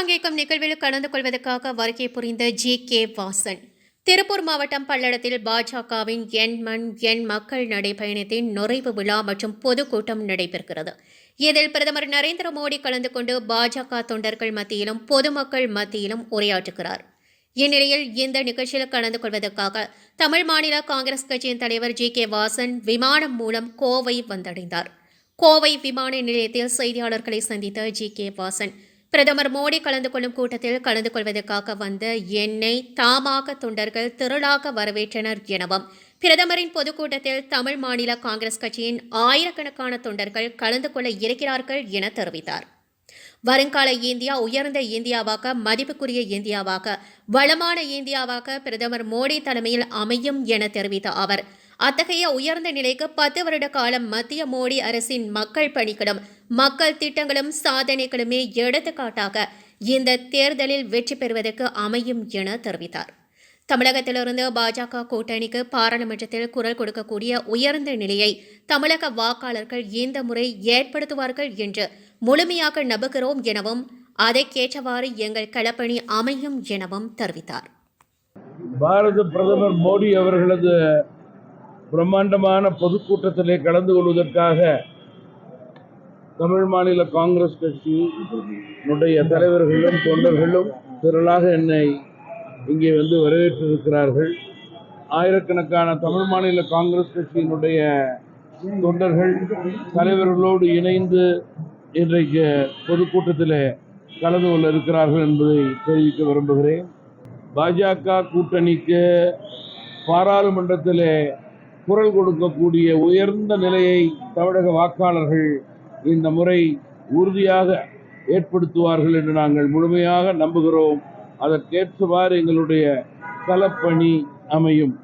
பங்கேற்கும் நிகழ்வில் கலந்து கொள்வதற்காக வருகை புரிந்த ஜி கே வாசன். திருப்பூர் மாவட்டம் பல்லடத்தில் பாஜகவின் எண் மண் எண் மக்கள் நடைபயணத்தின் நுழைவு விழா மற்றும் பொதுக்கூட்டம் நடைபெறுகிறது. இதில் பிரதமர் நரேந்திர மோடி கலந்து கொண்டு பாஜக தொண்டர்கள் மத்தியிலும் பொதுமக்கள் மத்தியிலும் உரையாற்றுகிறார். இந்நிலையில் இந்த நிகழ்ச்சியில் கலந்து கொள்வதற்காக தமிழ் மாநில காங்கிரஸ் கட்சியின் தலைவர் ஜி கே வாசன் விமானம் மூலம் கோவை வந்தடைந்தார். கோவை விமான நிலையத்தில் செய்தியாளர்களை சந்தித்த ஜி கே வாசன் பிரதமர் மோடி கலந்து கொள்ளும் கூட்டத்தில் கலந்து கொள்வதற்காக வந்த என்னை தாமாக தொண்டர்கள் திரளாக வரவேற்றனர் எனவும் பிரதமரின் பொதுக்கூட்டத்தில் தமிழ் மாநில காங்கிரஸ் கட்சியின் ஆயிரக்கணக்கான தொண்டர்கள் கலந்து கொள்ள இருக்கிறார்கள் என தெரிவித்தார். வருங்கால இந்தியா உயர்ந்த இந்தியாவாக மதிப்புக்குரிய இந்தியாவாக வளமான இந்தியாவாக பிரதமர் மோடி தலைமையில் அமையும் என தெரிவித்த அவர் அத்தகைய உயர்ந்த நிலைக்கு பத்து வருட காலம் மத்திய மோடி அரசின் மக்கள் பணிகளும் மக்கள் திட்டங்களும் சாதனைகளுமே எடுத்துக்காட்டாக இந்த தேர்தலில் வெற்றி பெறுவதற்கு அமையும் என தெரிவித்தார். தமிழகத்திலிருந்து பாஜக கூட்டணிக்கு பாராளுமன்றத்தில் குரல் கொடுக்கக்கூடிய உயர்ந்த நிலையை தமிழக வாக்காளர்கள் இந்த முறை ஏற்படுத்துவார்கள் என்று முழுமையாக நம்புகிறோம் எனவும் அதற்கேற்றவாறு எங்கள் களப்பணி அமையும் எனவும் தெரிவித்தார். பாரத பிரதமர் மோடி அவர்களது பிரம்மாண்டமான பொதுக்கூட்டத்திலே கலந்து கொள்வதற்காக தமிழ் மாநில காங்கிரஸ் கட்சியினுடைய தலைவர்களும் தொண்டர்களும் திரளாக என்னை இங்கே வந்து வரவேற்றிருக்கிறார்கள். ஆயிரக்கணக்கான தமிழ் மாநில காங்கிரஸ் கட்சியினுடைய தொண்டர்கள் தலைவர்களோடு இணைந்து இன்றைக்கு பொதுக்கூட்டத்தில் கலந்து கொள்ள இருக்கிறார்கள் என்பதை தெரிவிக்க விரும்புகிறேன். பாஜக கூட்டணிக்கு பாராளுமன்றத்தில் குரல் கொடுக்கக்கூடிய உயர்ந்த நிலையை தமிழக வாக்காளர்கள் இந்த முறை உறுதியாக ஏற்படுத்துவார்கள் என்று நாங்கள் முழுமையாக நம்புகிறோம். அதற்கேற்றவாறு எங்களுடைய களப்பணி அமையும்.